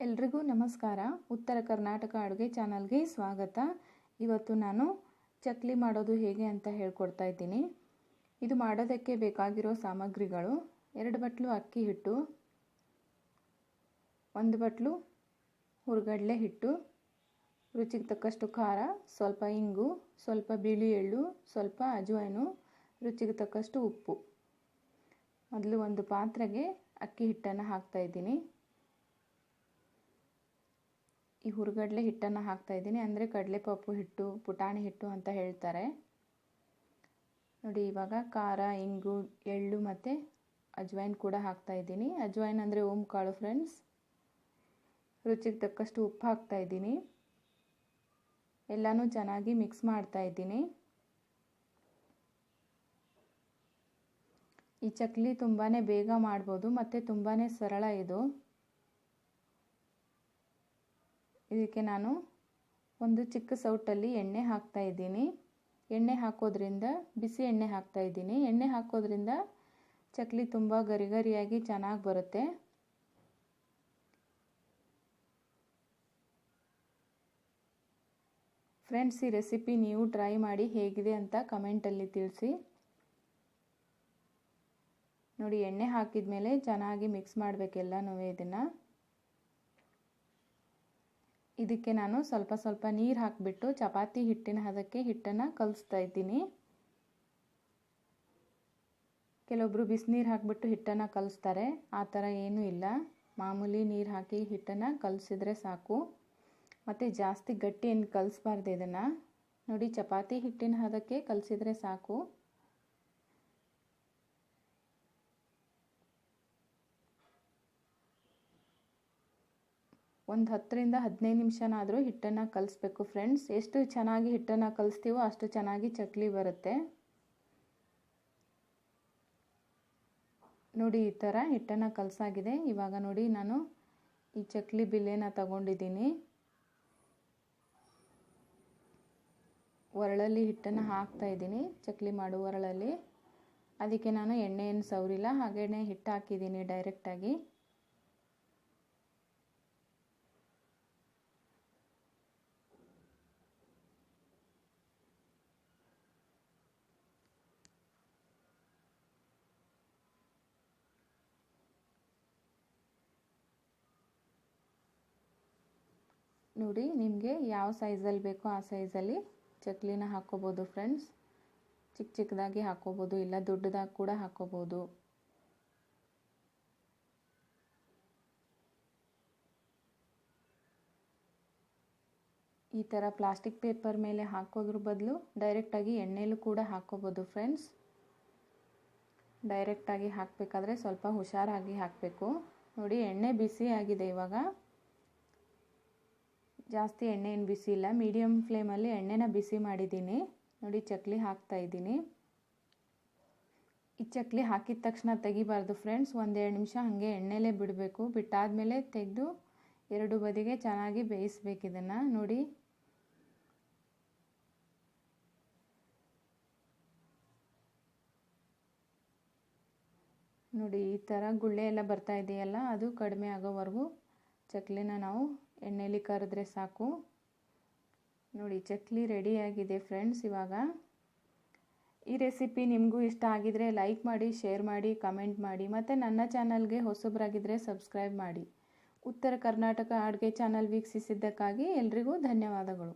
ಎಲ್ರಿಗೂ ನಮಸ್ಕಾರ. ಉತ್ತರ ಕರ್ನಾಟಕ ಅಡುಗೆ ಚಾನಲ್ಗೆ ಸ್ವಾಗತ. ಇವತ್ತು ನಾನು ಚಕ್ಲಿ ಮಾಡೋದು ಹೇಗೆ ಅಂತ ಹೇಳ್ಕೊಡ್ತಾ ಇದ್ದೀನಿ. ಇದು ಮಾಡೋದಕ್ಕೆ ಬೇಕಾಗಿರೋ ಸಾಮಗ್ರಿಗಳು. ಎರಡು ಬಟ್ಲು ಅಕ್ಕಿ ಹಿಟ್ಟು. ಒಂದು ಬಟ್ಲು ಹುರ್ಗಡಲೆ ಹಿಟ್ಟು. ರುಚಿಗೆ ತಕ್ಕಷ್ಟು ಖಾರ, ಸ್ವಲ್ಪ ಇಂಗು, ಸ್ವಲ್ಪ ಬಿಳಿ ಎಳ್ಳು, ಸ್ವಲ್ಪ ಅಜವಾಯಿನು, ರುಚಿಗೆ ತಕ್ಕಷ್ಟು ಉಪ್ಪು. ಮೊದಲು ಒಂದು ಪಾತ್ರೆಗೆ ಅಕ್ಕಿ ಹಿಟ್ಟನ್ನು ಹಾಕ್ತಾ ಇದ್ದೀನಿ. ಈ ಹುರ್ಗಡ್ಲೆ ಹಿಟ್ಟನ್ನು ಹಾಕ್ತಾ ಇದ್ದೀನಿ. ಅಂದರೆ ಕಡಲೆಪಪ್ಪು ಹಿಟ್ಟು, ಪುಟಾಣಿ ಹಿಟ್ಟು ಅಂತ ಹೇಳ್ತಾರೆ. ನೋಡಿ, ಇವಾಗ ಖಾರ, ಇಂಗು, ಎಳ್ಳು ಮತ್ತು ಅಜ್ವೈನ್ ಕೂಡ ಹಾಕ್ತಾ ಇದ್ದೀನಿ. ಅಜ್ವೈನ್ ಅಂದರೆ ಓಮ್ ಕಾಳು ಫ್ರೆಂಡ್ಸ್. ರುಚಿಗೆ ತಕ್ಕಷ್ಟು ಉಪ್ಪು ಹಾಕ್ತಾ ಇದ್ದೀನಿ. ಎಲ್ಲನೂ ಚೆನ್ನಾಗಿ ಮಿಕ್ಸ್ ಮಾಡ್ತಾ ಇದ್ದೀನಿ. ಈ ಚಕ್ಲಿ ತುಂಬಾ ಬೇಗ ಮಾಡ್ಬೋದು, ಮತ್ತು ತುಂಬಾ ಸರಳ ಇದು. ಇದಕ್ಕೆ ನಾನು ಒಂದು ಚಿಕ್ಕ ಸೌಟಲ್ಲಿ ಎಣ್ಣೆ ಹಾಕ್ತಾ ಇದ್ದೀನಿ. ಎಣ್ಣೆ ಹಾಕೋದ್ರಿಂದ, ಬಿಸಿ ಎಣ್ಣೆ ಹಾಕ್ತಾ ಇದ್ದೀನಿ. ಎಣ್ಣೆ ಹಾಕೋದ್ರಿಂದ ಚಕ್ಲಿ ತುಂಬ ಗರಿಗರಿಯಾಗಿ ಚೆನ್ನಾಗಿ ಬರುತ್ತೆ. ಫ್ರೆಂಡ್ಸ್, ಈ ರೆಸಿಪಿ ನೀವು ಟ್ರೈ ಮಾಡಿ ಹೇಗಿದೆ ಅಂತ ಕಮೆಂಟಲ್ಲಿ ತಿಳಿಸಿ. ನೋಡಿ, ಎಣ್ಣೆ ಹಾಕಿದ ಮೇಲೆ ಚೆನ್ನಾಗಿ ಮಿಕ್ಸ್ ಮಾಡಬೇಕೆಲ್ಲನೂ ಇದನ್ನು. ಇದಕ್ಕೆ ನಾನು ಸ್ವಲ್ಪ ಸ್ವಲ್ಪ ನೀರು ಹಾಕಿಬಿಟ್ಟು ಚಪಾತಿ ಹಿಟ್ಟಿನ ಹದಕ್ಕೆ ಹಿಟ್ಟನ್ನು ಕಲಿಸ್ತಾ ಇದ್ದೀನಿ. ಕೆಲವೊಬ್ಬರು ಬಿಸಿನೀರು ಹಾಕಿಬಿಟ್ಟು ಹಿಟ್ಟನ್ನು ಕಲಿಸ್ತಾರೆ. ಆ ಥರ ಏನೂ ಇಲ್ಲ. ಮಾಮೂಲಿ ನೀರು ಹಾಕಿ ಹಿಟ್ಟನ್ನು ಕಲಿಸಿದ್ರೆ ಸಾಕು. ಮತ್ತು ಜಾಸ್ತಿ ಗಟ್ಟಿ ಏನು ಕಲಿಸ್ಬಾರ್ದು ಇದನ್ನು. ನೋಡಿ, ಚಪಾತಿ ಹಿಟ್ಟಿನ ಹದಕ್ಕೆ ಕಲಿಸಿದ್ರೆ ಸಾಕು. ಒಂದು ಹತ್ತರಿಂದ ಹದಿನೈದು ನಿಮಿಷನಾದರೂ ಹಿಟ್ಟನ್ನು ಕಲಿಸ್ಬೇಕು ಫ್ರೆಂಡ್ಸ್ ಎಷ್ಟು ಚೆನ್ನಾಗಿ ಹಿಟ್ಟನ್ನು ಕಲಿಸ್ತೀವೋ ಅಷ್ಟು ಚೆನ್ನಾಗಿ ಚಕ್ಲಿ ಬರುತ್ತೆ. ನೋಡಿ, ಈ ಥರ ಹಿಟ್ಟನ್ನು ಕಲಸಾಗಿದೆ. ಇವಾಗ ನೋಡಿ, ನಾನು ಈ ಚಕ್ಲಿ ಬಿಲ್ಲೆನ ತಗೊಂಡಿದ್ದೀನಿ. ಒರಳಲ್ಲಿ ಹಿಟ್ಟನ್ನು ಹಾಕ್ತಾ ಇದ್ದೀನಿ, ಚಕ್ಲಿ ಮಾಡೋ ಒರಳಲ್ಲಿ. ಅದಕ್ಕೆ ನಾನು ಎಣ್ಣೆಯನ್ನು ಸವರಿಲ್ಲ ಹಾಗೆಯೇ ಹಿಟ್ಟು ಹಾಕಿದ್ದೀನಿ ಡೈರೆಕ್ಟಾಗಿ ನೋಡಿ, ನಿಮಗೆ ಯಾವ ಸೈಜಲ್ಲಿ ಬೇಕೋ ಆ ಸೈಜಲ್ಲಿ ಚಕ್ಲಿನ ಹಾಕ್ಕೋಬೋದು ಫ್ರೆಂಡ್ಸ್ ಚಿಕ್ಕ ಚಿಕ್ಕದಾಗಿ ಹಾಕ್ಕೋಬೋದು ಇಲ್ಲ ದೊಡ್ಡದಾಗಿ ಕೂಡ ಹಾಕ್ಕೋಬೋದು ಈ ಥರ ಪ್ಲಾಸ್ಟಿಕ್ ಪೇಪರ್ ಮೇಲೆ ಹಾಕೋದ್ರ ಬದಲು ಡೈರೆಕ್ಟಾಗಿ ಎಣ್ಣೆಲೂ ಕೂಡ ಹಾಕ್ಕೋಬೋದು ಫ್ರೆಂಡ್ಸ್ ಡೈರೆಕ್ಟಾಗಿ ಹಾಕಬೇಕಾದ್ರೆ ಸ್ವಲ್ಪ ಹುಷಾರಾಗಿ ಹಾಕಬೇಕು. ನೋಡಿ, ಎಣ್ಣೆ ಬಿಸಿ ಆಗಿದೆ ಇವಾಗ. ಜಾಸ್ತಿ ಎಣ್ಣೆ ಏನು ಬಿಸಿ ಇಲ್ಲ. ಮೀಡಿಯಮ್ ಫ್ಲೇಮಲ್ಲಿ ಎಣ್ಣೆನ ಬಿಸಿ ಮಾಡಿದ್ದೀನಿ. ನೋಡಿ, ಚಕ್ಲಿ ಹಾಕ್ತಾ ಇದ್ದೀನಿ. ಈ ಚಕ್ಲಿ ಹಾಕಿದ ತಕ್ಷಣ ತೆಗಿಬಾರ್ದು ಫ್ರೆಂಡ್ಸ್ ಒಂದೆರಡು ನಿಮಿಷ ಹಾಗೆ ಎಣ್ಣೆಲೇ ಬಿಡಬೇಕು. ಬಿಟ್ಟಾದಮೇಲೆ ತೆಗೆದು ಎರಡು ಬದಿಗೆ ಚೆನ್ನಾಗಿ ಬೇಯಿಸ್ಬೇಕು ಇದನ್ನು. ನೋಡಿ. ನೋಡಿ, ಈ ಥರ ಗುಳ್ಳೆ ಎಲ್ಲ ಬರ್ತಾ ಇದೆಯಲ್ಲ, ಅದು ಕಡಿಮೆ ಆಗೋವರೆಗೂ ಚಕ್ಲಿನ ನಾವು ಎಣ್ಣೆಲಿ ಕರೆದ್ರೆ ಸಾಕು. ನೋಡಿ, ಚಕ್ಲಿ ರೆಡಿಯಾಗಿದೆ ಫ್ರೆಂಡ್ಸ್ ಇವಾಗ. ಈ ರೆಸಿಪಿ ನಿಮಗೂ ಇಷ್ಟ ಆಗಿದ್ರೆ ಲೈಕ್ ಮಾಡಿ ಶೇರ್ ಮಾಡಿ ಕಮೆಂಟ್ ಮಾಡಿ, ಮತ್ತು ನನ್ನ ಚಾನಲ್ಗೆ ಹೊಸಬ್ರಾಗಿದ್ದರೆ ಸಬ್ಸ್ಕ್ರೈಬ್ ಮಾಡಿ. ಉತ್ತರ ಕರ್ನಾಟಕ ಅಡುಗೆ ಚಾನಲ್ ವೀಕ್ಷಿಸಿದ್ದಕ್ಕಾಗಿ ಎಲ್ರಿಗೂ ಧನ್ಯವಾದಗಳು.